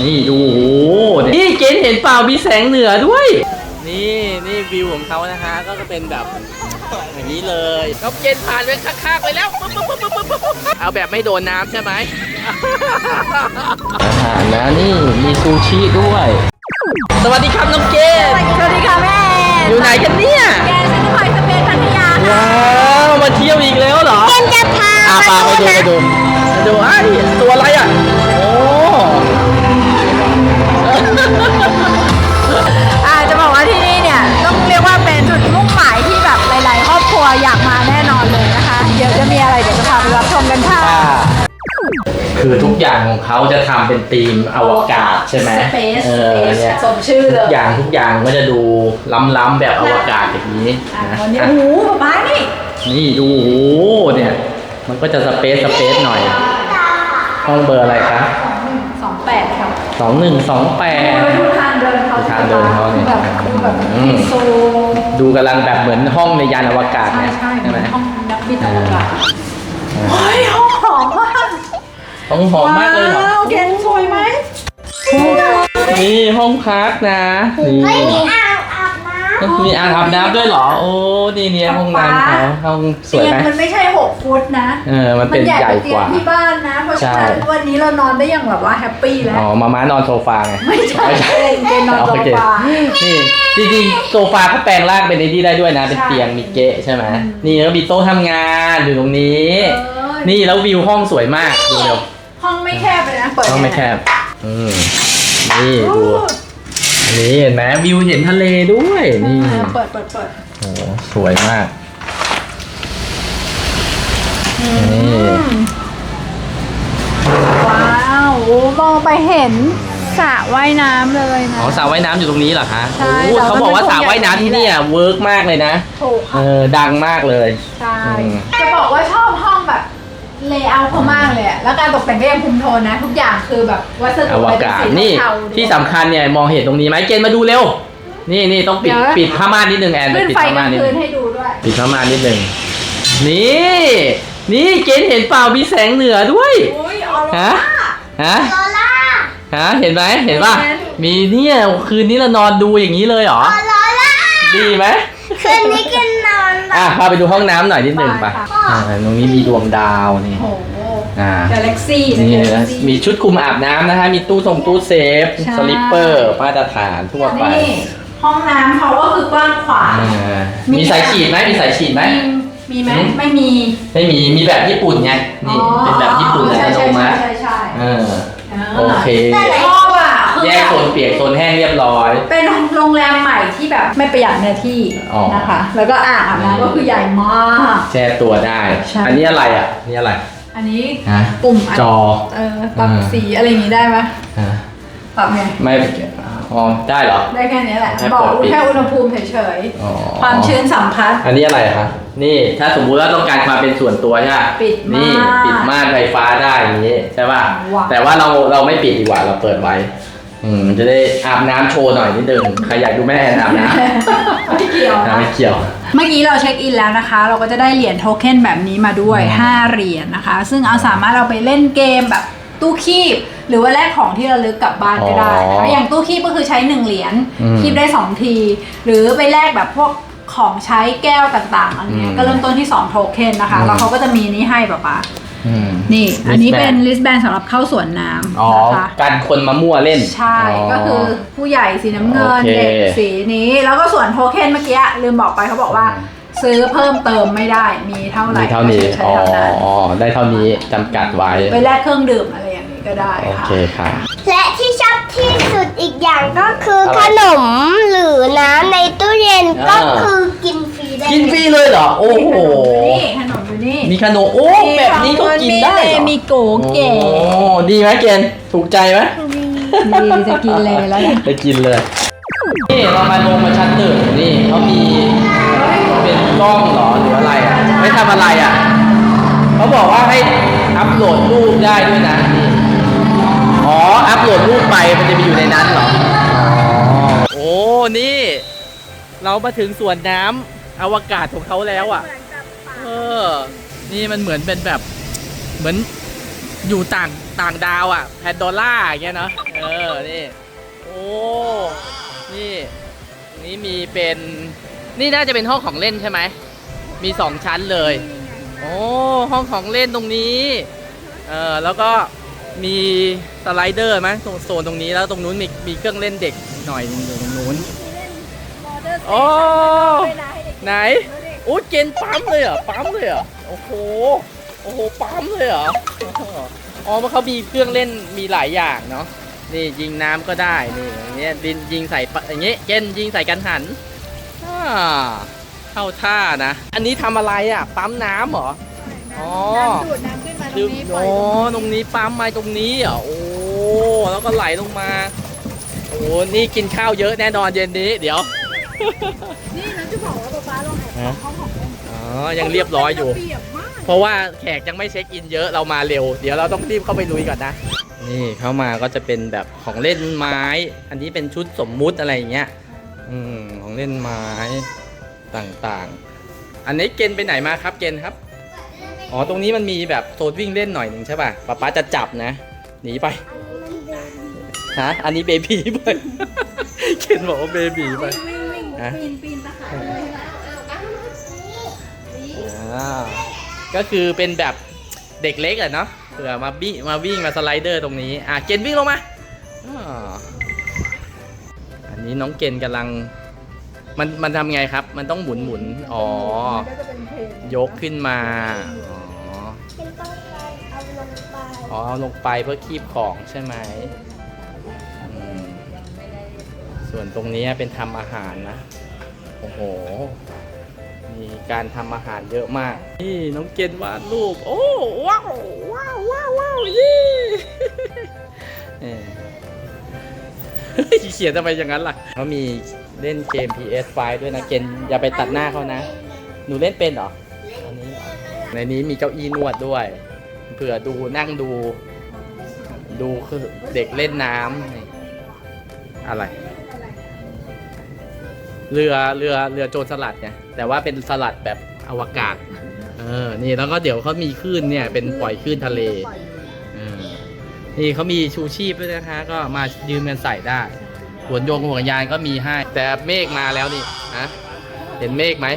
นี่ดูโอ้โหนี่เกณฑ์เห็นเปล่ามีแสงเหนือด้วย นี่นี่วิวของเขานะฮะก็จะเป็นแบบอย่างนี้เลยเขาเกณฑ์ผ่านไปข้างๆไปแล้วปุ๊บปุ๊บปุ๊บปุ๊บปุ๊บปุ๊บเอาแบบไม่โดนน้ำใช่ไหมอาหารนะนี่มีซูชิด้วย สวัสดีครับน้องเกณฑ์สวัสดีค่ะแม่อยู่ไหนกันเนี่ยแกฉันจะไปสเปนพัทยาค่ะว้าวมาเที่ยวอีกแล้วเหรอเกนจะพาอาปาไปดูไปดูไปดูไอ้ยตัวอะไรอะโอ้ คือทุกอย่างของเขาจะทำเป็นธีมอวกาศใช่ไหม Space เออเนี่ยสมชื่อเลทุยกอย่างทุกอย่างก็จะดูล้ำๆแบบอวกาศอย่างนี้อะนะวันนี้อะโอ้โหป๊านี่นี่ดูโอ้โหเนี่ย มันก็จะสเปซสเปซหน่อย ห้องเบอร์อะไรคะสองแปดค่ะสองหนึ่งสองแปด ดูทางเดินเขาทางเดินเขาเนี่ยแบบดูแบบอืม โซดูกำลังแบบเหมือนห้องในยานอวกาศใช่เนี่ยใช่ใช่ไหมห้องนักบินอวกาศเฮ้ยห้องหอมมาก ห้องหอมมากเลยเหรอ ว้าวเกนสวยไหมนี่ห้องพักนะ นี่ไม่มีอ่างอาบน้ำมีอ่างอาบน้ำด้วยเหรอ โอ้นี่เนี่ยห้องน้ำเขาห้องสวยเตียงไหมมันไม่ใช่6ฟุตนะเออ มันเป็นใหญ่ว่าเตีกยงว่า ที่บ้านนะ เพราะฉะนั้นใช่ วันนี้เรานอนได้อย่างแบบว่าแฮปปี้แล้ว อ๋อ มาม้านอนโซฟาไง ไม่ใช่เกนนอนโซโอเค ฟา นี่จริงๆโซฟาเขาแปลงร่างเป็นไอ้นี่ได้ด้วยนะ เป็นใช่เตียงมีเกะใช่ไหมนี่แล้วมีโต๊ะทำงานอยู่ตรงนี้ เออนี่แล้ววิวห้องสวยมากดูเร็ว ห้องไม่แคบเลยนะ เปิดห้องไม่แคบอืมนี่ดูอันนี้เห็นไหมวิวเห็นทะเลด้วย นี่อ่าเปิดเปิดเปิดโอ้สวยมากนี่ว้าวโอ้มองไปเห็นสระว่ายน้ำเลยนะ อ๋อสระว่ายน้ำอยู่ตรงนี้เหรอคะใช่โอ้แต่ว่าเขาบอกว่ามันสระว่ายน้ำที่เนี่ยเวิร์กมากเลยนะถูกเอค่ะอดังมากเลย ใช่อืมจะบอกว่าชอบห้องแบบ เลเยอร์เขามากเลยอะแล้วการตกแต่งก็ยังคุมโทนนะ ทุกอย่างคือแบบวัสดุอวเป็นกาศสีนี่เทาๆที่สำคัญเนี่ยมองเห็นตรงนี้ไหมเกณฑ์มาดูเร็ว นี่นี่ต้องปิดเดี๋ยว ปิดผ้าม่านนิดนึงแอนขึ้นปิดไฟผ้ากลาม่านงนิดคืนึนงให้ดูด้วย ปิดผ้าม่านนิดนึงนี่นี่เกณฑ์เห็นเปล่ามีแสงเหนือด้วย อุ้ยออโรฮะราฮะโซล่าฮะเห็นไหมเห็นป่ะเห็นมีเนี่ยคืนนี้เรานอนดูอย่างนี้เลยเหรอ โซล่า ดีไหมคืนนี้กินนอนอะพาไปดูห้องน้ำหน่อยนิดนึงไปอ่าตรงนี้มีดวงดาวนี่โอ้โหอ่ากาแล็กซี่ นี่นะนะ Galaxy มีชุดคลุมอาบน้ำนะฮะมีตู้ทรงตู้เซฟ ใช่ สลิปเปอร์มาตรฐานทั่วไปนี่ห้องน้ำเขาก็คือกว้างขวาง อ่ามีมี สายฉีดไหมมีสายฉีดไหม มีไหมอืม ไม่มีไม่มีมีแบบญี่ปุ่นไงนี่เป็นแบบญี่ปุ่นอัใช่ตโนใช่มัใช่ติใช่ใช่เอออ่าโอเคชอบอะคือ แยกโซนเปียกโซนแห้งเรียบร้อย เป็นโรงแรมใหม่ที่แบบไม่ประหยัดเนื้อที่อ๋อ นะคะ แล้วก็อ่างอาบอืมน้ำก็คือใหญ่มาก แช่ตัวได้ ใช่ อันนี้อะไรอะอันนี่อะไรอันนี้ฮะปุ่มอันจอเออปรับอ่าสีอะไรอย่างนี้ได้ไหมฮะปรับไงไม่อ๋อได้เหรอ ได้แค่นี้แหละแค่บอกเปิดปิด แค่อุณหภูมิเฉยอ๋อๆ ความชื้นสัมผัส อันนี้อะไรคะนี่ถ้าสมมุติว่าต้องการความเป็นส่วนตัวใช่ไหมปิดม่านนี่ปิดม่านไฟฟ้าได้อย่างนี้ใช่ป่ะว้าว แต่ว่าเราเราไม่ปิดดีกว่าเราเปิดไว้ อืมจะได้อาบน้ำโชว์หน่อยนิดนึงใครอยากดูแม่แอนอาบน้ไม่เกี่ยวำนะไม่เกี่ยว เมื่อกี้เราเช็คอินแล้วนะคะ เราก็จะได้เหรียญโทเค็นแบบนี้มาด้วย อืม 5 เหรียญนะคะ ซึ่งเอาสามารถเอาไปเล่นเกมแบบตู้คีบ หรือว่าแลกของที่ระลึกกลับบ้านก็ได้นะคะอย่างตู้คีบก็คือใช้ 1 เหรียญคีบได้ 2 ที หรือไปแลกแบบพวกของใช้แก้วต่างๆอะไรเงี้ยก็เริ่มต้นที่ 2 โทเค็นนะคะแล้วเขาก็จะมีนี้ให้ป๊าป๊า อืม นี่ อันนี้เป็น wristband ลิสแบนสำหรับเข้าสวนน้ำอ๋อนะคะ กันคนมามั่วเล่นใช่ ก็คือผู้ใหญ่สีน้ำเงิน โอเคเด็กสีนี้ แล้วก็ส่วนโทเค็นเมื่อกี้ลืมบอกไปเขาบอกว่าซื้อเพิ่มเติมไม่ได้ มีเท่าไหร่มีเท่านี้ ก็ใช้อ๋อ เท่านั้นอ๋อได้เท่านี้จำกัดไว้ ไปแลกเครื่องดื่มอะไรอย่างนี้ก็ได้โอค่ะ เคค่ะและที่ชอบที่สุดอีกอย่างก็คืออะไรขนมหรือน้ำในตู้เย็นอ่า ก็คือกินฟรีได้กินฟรีเลยเหรอ โอ้โห นี่ขนมอยู่ นี่ มีขนมโอ้แบบนี้ก็กินได้เหรอมีโกเก๋โอ้ดีไหมเกณฑ์ถูกใจไหมดีจะกินเลยแล้วเนี่ยไปกินเลย นี่เรามาลงมาชั้นหนึ่งนี่เขามีเป็นกล้องเหรอหรืออะไรอะไม่ทำอะไรอะเขาบอกว่าให้อัพโหลดรูปได้ด้วยนะนี่อ๋ออัพโหลดรูปไปมันจะไปอยู่ในนั้นเหรออ๋อโอ้นี่ เรามาถึงสวนน้ำอวกาศของเขาแล้วอะเออ นี่มันเหมือนเป็นแบบเหมือนอยู่ต่างต่างดาวอะแพนโดล่าอย่างเงี้ยเนาะเอเออนี่โอ้นี่นี่มีเป็นนี่น่าจะเป็นห้องของเล่นใช่ไหมมีสองชั้นเลยโอ้ห้องของเล่นตรงนี้เออแล้วก็มีสไลเดอร์ไหมตรงโซนตรงนี้แล้วตรงนู้นมีมีเครื่องเล่นเด็กหน่อยหนึงอยู่ตรงนู้นโอ้ไหน โอ้ยเกณฑ์ปั๊มเลยเหรอปั๊มเลยเหรอโอ้โหโอ้โหปั๊มเลยเหรออ๋อเพราะเขามีเครื่องเล่นมีหลายอย่างเนาะนี่ยิงน้ำก็ได้นี่อย่างเงี้ยดินยิงใส่ปะอย่างเงี้ยเกณฑ์ยิงใส่กันหันอ่าเข้าท่านะ อันนี้ทำอะไรอะ ปั๊มน้ำเหรออ๋อดูดน้ำขึ้นมาตรดึงงนี้ปล่โอ้อยลงตรงนี้ปั๊มมาตรงนี้เหรอโอ้แล้วก็ไหลลงมาโอ้นี่กินข้าวเยอะแน่นอนเย็นนี้ เดี๋ยวนี่เราจะ บอกว่าป๊าป๊าลองแอบของห้องของเล่นอ๋อ ยังเรียบร้อยอยู่ เปียบมากเพราะว่าแขกยังไม่เช็คอินเยอะเรามาเร็ว เดี๋ยวเราต้องรีบเข้าไปลุยก่อนนะ นี่เข้ามาก็จะเป็นแบบของเล่นไม้ อันนี้เป็นชุดสมมุติอะไรอย่างเงี้ย อืมของเล่นไม้ต่างๆ อันนี้เกณฑ์ไปไหนมาครับเกณฑ์ครับ อ๋อ ตรงนี้มันมีแบบโซนวิ่งเล่นหน่อยหนึ่งใช่ป่ะป๊าป๊าจะจับนะ หนีไป ฮะ อันนี้เบบีไป เกณฑ์บอกว่าเบบีไปวิ่ง วิ่งฮะปีนปีนตะขาบอ่าก็คือเป็นแบบเด็กเล็กอะเนาะเผื่อมาบี้มาวิ่งมาสไลเดอร์ตรงนี้ อะเกณฑ์วิ่งลงมาอ่าอันนี้น้องเกณฑ์กำลัง มันมันทำไงครับ มันต้องหมุนหมุนอ๋อมันก็จะเป็นเพลงยกขึ้นมาอ๋อเป็นต้องไปเอาลงไปอ๋อเอาลงไปเพื่อคีบของใช่ไหมอืม ส่วนตรงนี้เป็นทำอาหารนะ โอ้โห มีการทำอาหารเยอะมาก นี่น้องเกณฑ์วาดรูป โอ้ว้าวว้าวว้าวว้าวยี่เอ่อเฮ้ยเขียนทำไมอย่างนั้นล่ะเขามีเล่นเกม PS5 ด้วยนะ เกณฑ์อย่าไปตัดหน้าเขานะ หนูเล่นเป็นเหรอ อันนี้ ในนี้มีเก้าอี้นวดด้วย เผื่อดูนั่งดู ดูคือเด็กเล่นน้ำอะไร เรือเรือเรือโจรสลัดไงแต่ว่าเป็นสลัดแบบอวกาศ เออ นี่แล้วก็เดี๋ยวเขามีคลื่นเนี่ยเป็นปล่อยคลื่นทะเลเออนี่เขามีชูชีพด้วยนะคะ ก็มายืมกันใส่ได้หัวนโยงห่วงยางก็มีให้ แต่เมฆมาแล้วนี่ฮะเห็นเมฆไหม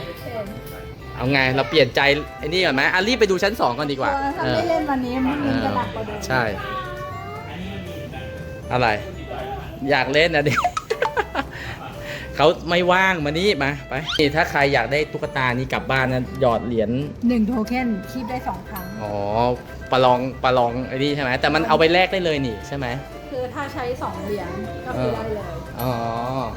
เอาไงเราเปลี่ยนใจไอ้นี่ก่อนไหมอะรีบไปดูชั้นสองก่อนดีกว่าถ้าเออไม่เล่นวันนี้มันเอมีอจะหนักกว่าเดิมใช่ อะไร อยากเล่นนะเด็ก เขาไม่ว่างมานี่มาไปนี่ถ้าใครอยากได้ตุ๊กตานี้กลับบ้านนะหยอดเหรียญหนึ่งโทเค็นคีบได้สองครั้ง อ๋อประลองประลองไอ้นี่ใช่ไหมแต่มันเอาไปแลกได้เลยนี่ใช่ไหมคือถ้าใช้สองเหรียญก็คือได้เลยอ๋อ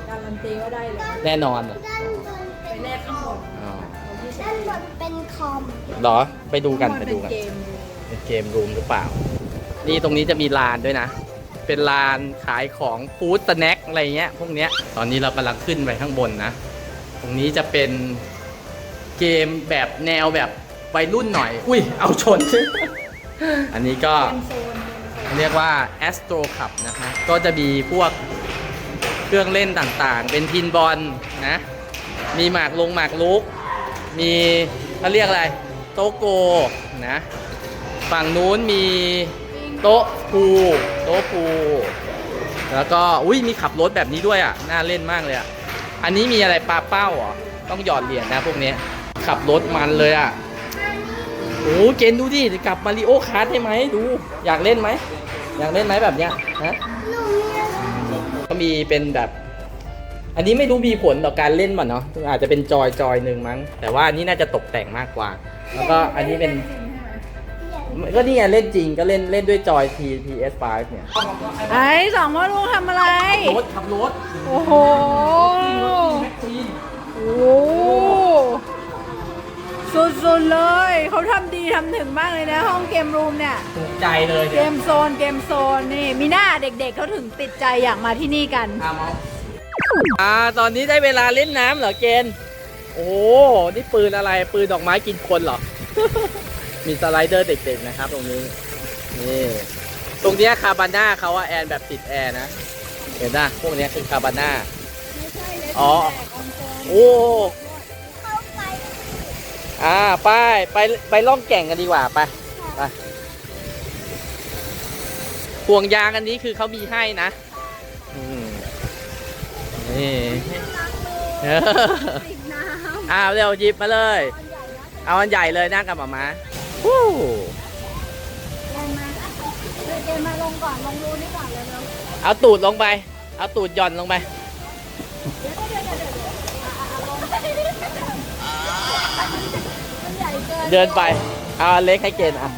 การันตีว่าได้เลยแน่นอนเหรอด้านบนไปเป็นแลกข้างบนอ๋อเอาที่ใช้ด้านบนเป็นคอมเหรอไปดูกันข้างบไปเป็ดูนกันเกมเป็นเกมรูมหรือเปล่า นี่ตรงนี้จะมีลานด้วยนะ เป็นลานขายของฟู้ดสแน็คอะไรเงี้ยพวกเนี้ยตอนนี้เรากำลังขึ้นไปข้างบนนะ ตรงนี้จะเป็นเกมแบบแนวแบบวัยรุ่นหน่อย อุ้ยเอาชน อันนี้ก็เรียกว่า Astro Cup นะคะก็จะมีพวกเครื่องเล่นต่างๆ เป็นพินบอลนะ มีหมากลงหมากลุก มีเขาเรียกอะไร โตโกนะ ฝั่งนู้นมี โต๊ะพูโต๊ะพูแล้วก็อุ้ยมีขับรถแบบนี้ด้วยอะน่าเล่นมากเลยอะอันนี้มีอะไรปลาเป้าเหรอต้องหยอดเหรียญนะพวกนี้ขับรถมันเลยอะโอ้เกณฑ์ดูดิกลับมาริโอคาร์ดได้ไหมดู อยากเล่นไหมอยากเล่นไหมแบบเนี้ยฮะก็มีเป็นแบบ อันนี้ไม่รู้มีผลต่อการเล่นมั้เนาะอาจจะเป็นจอยจอยหนึ่งมั้ง แต่ว่าอันนี้น่าจะตกแต่งมากกว่า แล้วก็อันนี้เป็น ก็นี่ไงเล่นจริงก็เล่นเล่นด้วยจอย T PS5 เนี่ยไอ้สองพ่อลูกทำอะไร รถขับรถโอ้โห แม็กซีนโอ้โหสุดๆเลย เขาทำดีทำถึงมากเลยนะ ห้องเกมรูมเนี่ย ถูกใจเลยเกเนี่ยมโซนเกมโซนนี่ มีหน้าเด็กๆเขาถึงติดใจอยากมาที่นี่กัน อะมองอ่าตอนนี้ได้เวลาเล่นน้ำเหรอเกณฑ์โอ้โหนี่ปืนอะไรปืนดอกไม้กินคนเหรอ มีสไลเดอร์เด็กๆนะครับ ตรงนี้นี่ตรงเนี้ยคาบาน่าเขาว่าแอนแบบติดแอร์นะ เห็นนะพวกเนี้ยคือคาบาน่าอ๋อ โอ้เข้าไปอ่าไปไปไปล่องแก่งกันดีกว่าไปไปห่วงยางอันนี้คือเขามีให้นะอืมนี่เออติดน้ำอ้าวเร็วหยิบมาเลย เอาอันใหญ่เลยนั่งกับหมามา ฮู้ลงมาเดินเดินมาลงก่อนลงรูนี่ก่อนเร็วเอาตูดลงไป เอาตูดหย่อนลงไปๆมันใหญ่เกินเดินไป เอาอันเล็กให้เกณฑ์อะ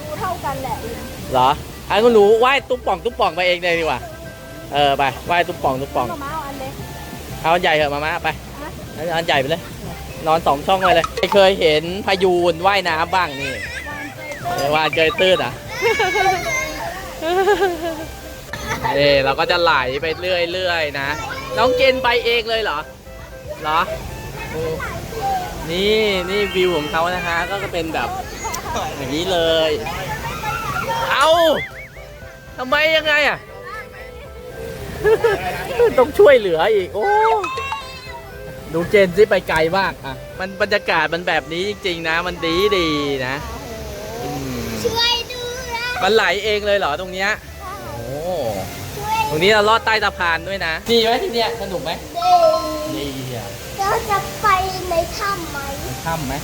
รูเท่ากันแหละเหรอ อันก็หนูว่ายตุ๊บป่องตุ๊บป่องไปเองเลยดีกว่า เออไปว่ายตุ๊บป่องตุ๊บป่องมาม้าเอาอันเล็ก เอาอันใหญ่เถอะมามาไป ฮะ เอาอันใหญ่ไปเลย นอนสองช่องไปเลยเคยเห็นพายูนว่ายน้ำบ้างนี่วานเกยตื้นเออตื้นอะเออเราก็จะไหลไปเรื่อยๆนะ น้องเกณฑ์ไปเองเลยเหรอ เหรอ นี่นี่วิวของเขานะคะ ก็จะเป็นแบบอย่างนี้เลย เอาทำไมยังไงอะ ต้องช่วยเหลืออีก โอ้ ดูเจนซิไปไกลมากอะ มันบรรยากาศมันแบบนี้จริงๆนะ มันดีดีๆนะอืมช่วยด้วยมันไหลเองเลยเหรอตรงเนี้ยโอ้ช่วยตรงนี้เราลอดใต้สะพานด้วยนะดีไหมที่เนี้ยสนุกไหมเด็กดีอะเราจะไปในถ้ำไหมไปถ้ำไหม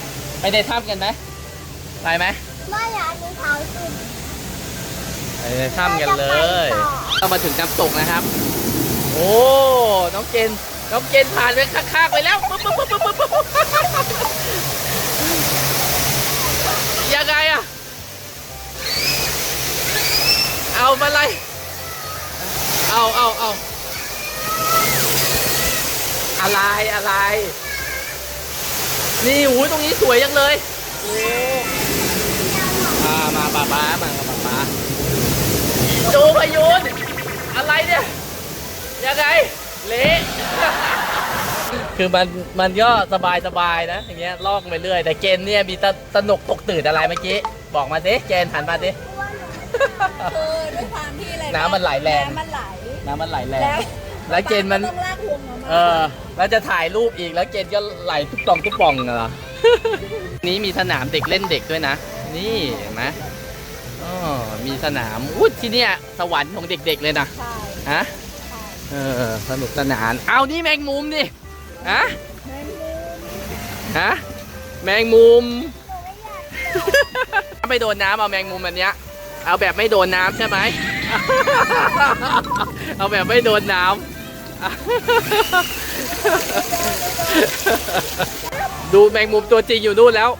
ไปในถ้ำกันไหมไปไหมไม่อยากในเท้าสุดไปในถ้ำกันเลย เรามาถึงน้ำตกนะครับ โอ้ น้องเกณฑ์ น้องเกณฑ์ผ่านไปข้างๆไปแล้วปุ๊บปุ๊บปุ๊บปุ๊บปุ๊บยังไงอะเอามาเลยเอาเอาเอาอะไรอะไร นี่หูยตรงนี้สวยจังเลยโอ้มามาป้าป้ามาป้าป้าดูพายุนอะไรเนี่ยยังไงเละ คือมันมันก็สบายสบายๆนะ อย่างเงี้ยล่องไปเรื่อย แต่เกณฑ์เนี่ยมีตะตะหนกตกตื่นอะไรเมื่อกี้ บอกมาสิเกณฑ์หันมาสิคือด้วยความที่อะไรน้ำมันไหลแรงน้ำมันไหลน้ำมันไหลแรแล้งวแล้วเกณฑ์มันต้องลากห่วงออกมาเออแล้วจะถ่ายรูปอีกแล้วเกณฑ์ก็ไหลทุกตองทุกปองเหรอนี้มีสนามเด็กเล่นเด็กด้วยนะ นี่เห็นไหมอ๋อมีสนามอุ้ยที่เนี่ยสวรรค์ของเด็กๆเลยนะใช่ฮะใช่ เออสนุกสนาน เอานี่แมงมุมนี่ฮะแมงมุมฮะแมงมุมไม่โดนน้ำเอาแมงมุมอันเนี้ย เอาแบบไม่โดนน้ำใช่ไหม เอาแบบไม่โดนน้ำดูแมงมุมตัวจริงอยู่นู่นแล้ว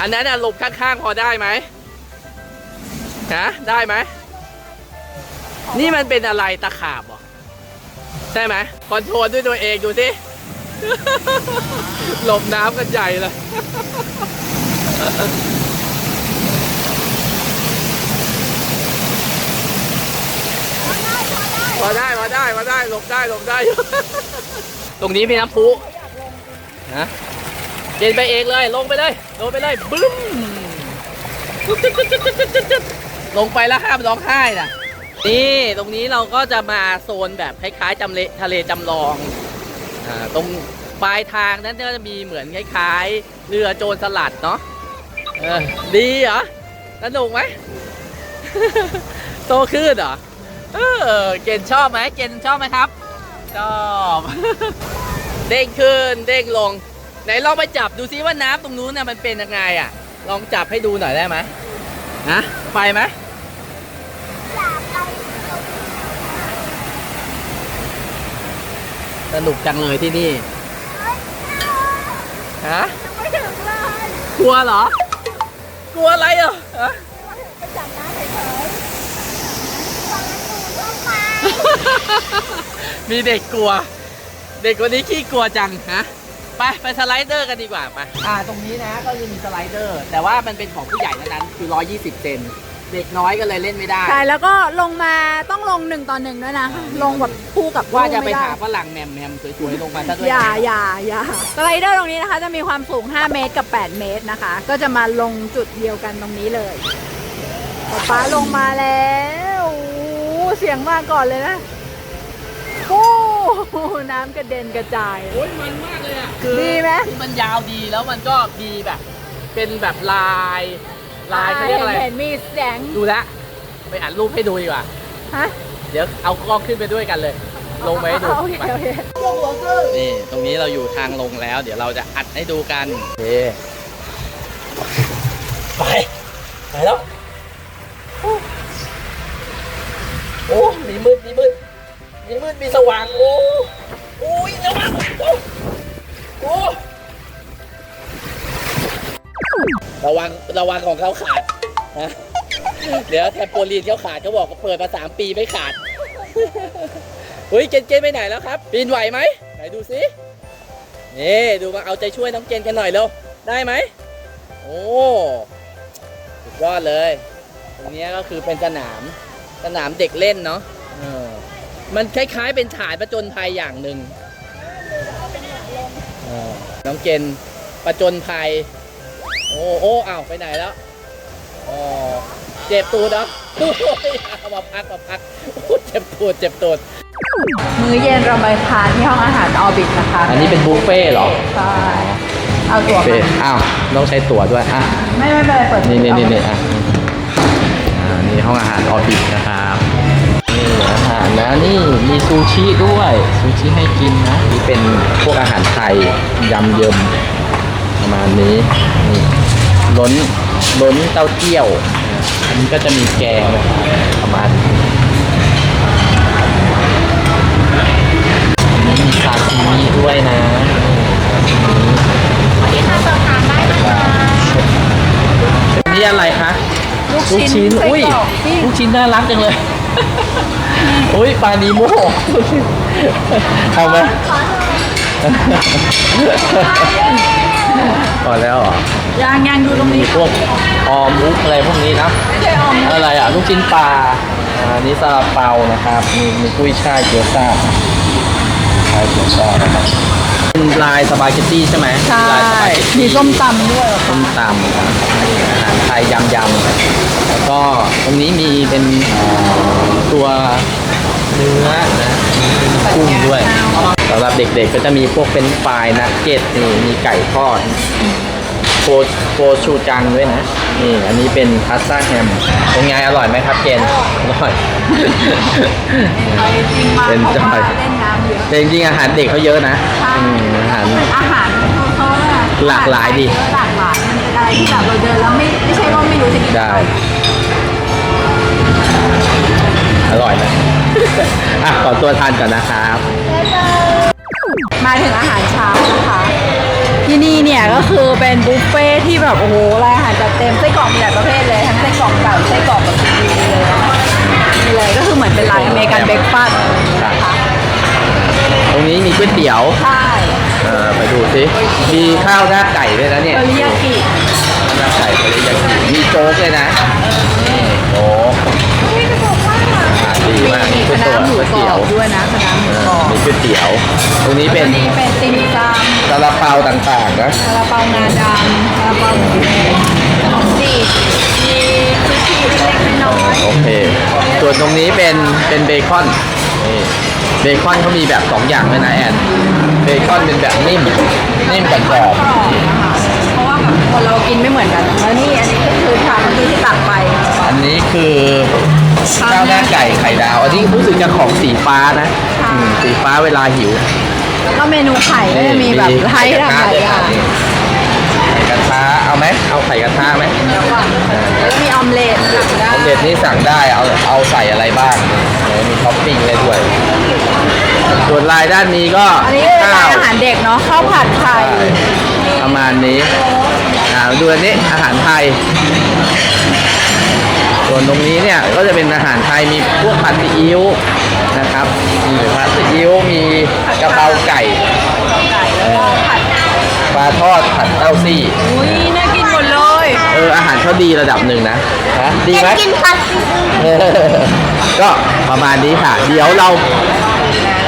อันนั้นน่ะหลบข้างๆพอได้ไหมฮะได้ไหม นี่มันเป็นอะไรตะขาบเหรอใช่ไหมคอนโทรลด้วยตัวเองดูสิ หลบน้ำกันใหญ่เลย พอได้พอได้พอได้หลบได้หลบได้ ตรงนี้มีน้ำพุนะเดินไปเองเลย ลงไปเลยลงไปเลยบึ้มลงไปแล้วห้ามร้องไห้นะ นี่ตรงนี้เราก็จะมาโซนแบบคล้ายๆจำเลทะเลจำลองอ่าตรงปลายทางนั้นก็จะมีเหมือนคล้ายๆเรือโจรสลัดเนาะเออดีเหรอสนุกไหม โตขึ้นเหรอเออเกณฑ์ชอบไหมเกณฑ์ชอบไหมครับ ชอบ เด้งขึ้นเด้งลง ไหนลองไปจับดูซิว่าน้ำตรงนู้นน่ะมันเป็นยังไงอะ ลองจับให้ดูหน่อยได้ไหมฮะไปไหม สนุกจังเลยที่นี่ ฮะ ไม่ถึงเลยกลัวเหรอ กลัวอะไรอะฮะไปจับน้ำเฉยมีเด็กกลัว เด็กคนนี้ขี้กลัวจังฮะ ไปไปสไลเดอร์กันดีกว่าไป อ่า ตรงนี้นะก็จะมีสไลเดอร์ แต่ว่ามันเป็นของผู้ใหญ่เท่านั้น คือ 120 เซน เด็กน้อยก็เลยเล่นไม่ได้ ใช่แล้วก็ลงมาต้องลงหนึ่งต่อหนึ่งด้วยนะ ลงแบบคู่กับว่าจะไปม่ด้หาฝรั่งแมมแมมสวยๆลงมาซะด้วยอย่าอย่าอย่าสไลเดอร์ตรงนี้นะคะ จะมีความสูง 5 เมตรกับ 8 เมตรนะคะ ก็จะมาลงจุดเดียวกันตรงนี้เลยป๊าป๊าลงมาแล้วโอ้เสียงมาก่อนเลยนะโอ้น้ำกระเด็นกระจายโอ้ยมันมากเลยอะคือดีไหมคือมันยาวดีแล้วมันก็มีแบบ เป็นแบบลาย ลายเขาเรียกอะไร เห็นเห็นมีแสง ดูละไปอัดรูปให้ดูดีกว่า ฮะเดี๋ยวเอากล้องขึ้นไปด้วยกันเลย ลงไปให้ดูโอเคไปโอเคนี่ตรงนี้เราอยู่ทางลงแล้ว เดี๋ยวเราจะอัดให้ดูกันโอเคไปไปแล้วโอ้มีมืดมีมืดมีมืดมีสว่างโอ้โอ้ยระวังโอ้โอ้ ระวังระวังของเขาขาดนะเดี๋ยวแทมโปลีนเขาขาดเขาบอกเขาเปิดมาสามปีไม่ขาดเฮ้ยเกนเกนไปไหนแล้วครับ ปีนไหวไหมไหนดูสินี่ดูมาเอาใจช่วยน้องเกนกันหน่อยเร็วได้ไหมโอ้สุดยอดเลย ตรงนี้ก็คือเป็นสนามสนามเด็กเล่นเนาะมันคล้ายๆเป็นฐานประจนภัยอย่างหนึ่งน้องเกนประจนภัย โอ้โอ้อ้าวไปไหนแล้วอ๋อเจ็บตูดเหรอโอ้ยเอามาพักมาพักโอ้เจ็บตูดเจ็บตูดมื้อเย็นเราไปทานที่ห้องอาหารออบิทนะคะอันนี้เป็นบุฟเฟ่ต์เหรอใช่เอาตั๋วบุฟมาเฟ่ต์อ้าวต้องใช้ตั๋วด้วยอะไม่ไม่เป็นไรเปิดนี่นี่นี่นี่อะอ่านี่ห้องอาหารออบิทนะครับนี่อาหารนะนี่มีซูชิด้วยซูชิให้กินนะนี่เป็นพวกอาหารไทยยำเยิมประมาณนี้นี่ ล้นล้นเต้าเจี้ยว อันนี้ก็จะมีแกงนะครับประมาณนี้อันนี้มีซาซิมิด้วยนะนี่อะไรคะลูกลูกชิ้ชิ้นนไส้อุ้ย กรอกที่ลูกชิ้นน่ารักจังเลย อุ้ยปลานีโมเอาไหม พอแล้วเหรอยังยังดูตรงมีนี้พวกออมมุกอะไรพวกนี้นะ ไม่ใช่ออมอะไรอะ ลูกชิ้นปลาอ่าอันนี้ซาลาเปานะครับ มีมีกุ้ยช่ายเกี๊ยวซ่าชายเกี๊ยวซ่านะครับเป็นลายสปาเกตตี้ใช่ไหมใช่ลายสปาเกตตี้มีส้มตำด้วยเหรอส้คะมตำครับอาหารไทยยำยำแล้วก็ตรงนี้มีเป็นเอ่อตัวเนื้อนะมีกุ้งด้วย สำหรับเด็กๆก็จะมีพวกเป็นปลายนักเก็ตนี่มีไก่ทอดโคโคชูจังด้วยนะนี่อันนี้เป็นพาสต้าแฮมเป็นไงอร่อยไหมครับเกนอร่อยเอาจริงๆมาเป็นเพราะจอว่ายเล่นน้ำเยอะแต่จริงๆอาหารเด็กเขาเยอะนะใช่อืมอาหารอาหารเขาอะหลากหลายดีเอะหลากหลายมันเป็นอะไรที่แบบเราเดินแล้วไม่ไม่ใช่ว่าไม่รู้จะกินได้อร่อยนะอะขอตัวทานก่อนนะครับ มาถึงอาหารเช้านะคะ ที่นี่เนี่ยก็คือเป็นบุฟเฟ่ที่แบบโอ้โหรายอาหารจัดเต็มไส้กรอกมีหลายประเภทเลยทั้งไส้กรอกเก่าไส้กรอกแบบดีๆเลยนะคะนี่เลยก็คือเหมือนเป็นร้านอเมริกันเบรกฟาสต์นะคะตรงนี้มีก๋วยเตี๋ยวใช่เออไปดูสิมีข้าวหน้าไก่ด้วยนะเนี่ยเทอริยากิข้าวหน้าไก่เทอริยากิมีโจ๊กเลยนะนี่โจ๊กอาหาร ดีมากมีก๋วยคณะเตี๋ยวหมูก๋วยกรเตี๋ยอวบด้วยนะคณะหมูเอกรออบมีก๋วยเตี๋ยว ตรงนี้เป็นอันนี้เป็นติ่มซซาลาเปาต่างๆนะำซาลาเปางาดำซาลาเปาหมูแดงขนมจีบมีซูชิเล็กๆน้อยโอเค ส่วนตรงนี้เป็นเป็นเบคอนนี่เบคอนเขามีแบบสองอย่างด้วยนะแอนเบคอนเป็นแบบนิ่มนิ่มกับกรอบกรอบนะคะเพราะว่าแบบคนเรากินไม่เหมือนกันแล้วนี่อันนี้ก็ คือทำที่ที่ตักไป อันนี้คือข้าวหน้าไก่ไข่ดาว อันนี้รู้สึกจะของสีฟ้านะค่ะ อืมสีฟ้าเวลาหิวแล้วก็เมนูไข่ก็จะมีแบบให้หลากหลายอย่างไข่กระทะเอาไหมเอาไข่กระทะไหมเดี๋ยวก่อนแล้วก็มีออมเล็ตสั่งได้ ออมเล็ตนี่สั่งได้เอาเอาใส่อะไรบ้างเดี๋ยวมีท็อปปิ้งเลยด้วย ส่วนลายด้านนี้ก็อันนี้เป็นข้าร้านวอาหารเด็กเนาะข้าวผัดไข่ประมาณนี้อ่าดูอันนี้อาหารไทย ส่วนตรงนี้เนี่ยก็จะเป็นอาหารไทยมีพวกผัดซีอิ๊วนะครับมีผัดซีอิ๊วมีกะเพราไก่ไก่แล้วก็ผัดปลาทอดผัดเต้าซี่ อุ้ยน่ากินหมดเลยเอออาหารเขาดีระดับหนึ่งนะฮะดีไหม กินผัดซีอิ๊วเออก็ประมาณนี้ค่ะ เดี๋ยวเรา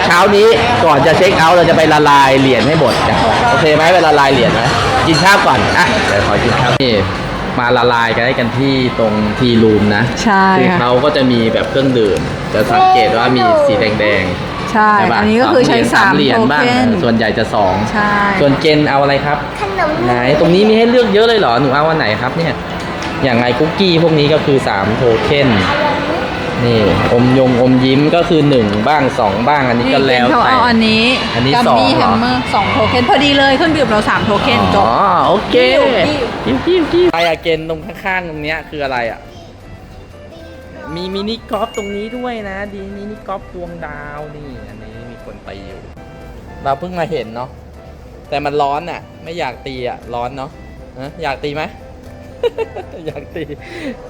เช้านี้ก่อนจะเช็คเอาท์เราจะไปละลายเหรียญให้หมดนะโอเคไหมไปละลายเหรียญไหมกินข้าวก่อนอะเดี๋ยวขอกินข้าวนี่มาละลายกันให้กันที่ตรงทีรูมนะใช่คือค่ะเขาก็จะมีแบบเครื่องดื่ม จะสังเกตว่ามีสีแดงใช่ๆใช่ปะอันนี้ก็คือใช้สามเหรียญโทบ้างเค็นส่วนใหญ่จะสองใช่ส่วนเกณฑ์เอาอะไรครับ ขนมไหนตรงนี้มีให้เลือกเยอะเลยเหรอ หนูเอาวันไหนครับเนี่ย อย่างไงคุกกี้พวกนี้ก็คือ 3 โทเค็น นี่อมยงอมยิ้มก็คือหนึ่งบ้างสองบ้างอันนี้ก็แล้วเขาแต่ เอาอันนี้อันนี้กัมสองมี่เหแฮรอมเมอร์สองโทเค็นพอดีเลยเครื่องดื่มเราสามโทเค็นจบ อ๋อโอเคกิ้วกิ้วกิ้วกิ้วอะไรอะเกณฑ์ตรงข้างๆตรงเนี้ยคืออะไรอะมีมินิกอล์ฟตรงนี้ด้วยนะ ดีมินิกอล์ฟดวงดาวนี่ อันนี้มีคนตีอยู่ เราเพิ่งมาเห็นเนาะแต่มันร้อนอะไม่อยากตีอะร้อนเนาะฮะอยากตีไหม อยากตี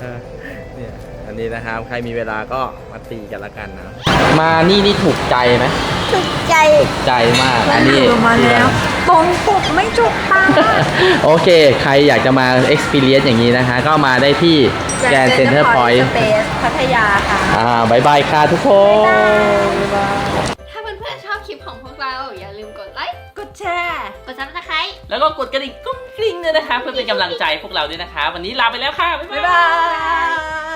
เออเนี่ย อันนี้นะครับใครมีเวลาก็มาตีกันละกันนะ มานี่นี่ถูกใจไหมถูกใจใจมากเครื่อัอนงนี้ดื่มมาแล้ว ตรงปกไม่จุกตา โอเค ใครอยากจะมา experience อย่างนี้นะคะ ก็มาได้ที่แกนเซ็นเตอร์พอยต์สเปซพัทยาค่ะ อ่าบายบายค่ะทุกคนบ๊ายบายถ้าเพื่อนๆชอบคลิปของพวกเรา อย่าลืมกดไลค์ กดแชร์ กดซับสไครต์แล้วก็กดกระดิ่งกุ้งกริ้งด้วยนะคะ เพื่อเป็นกำลังใจพวกเราด้วยนะคะ วันนี้ลาไปแล้วค่ะ บ๊ายบ๊ายบาบาย ย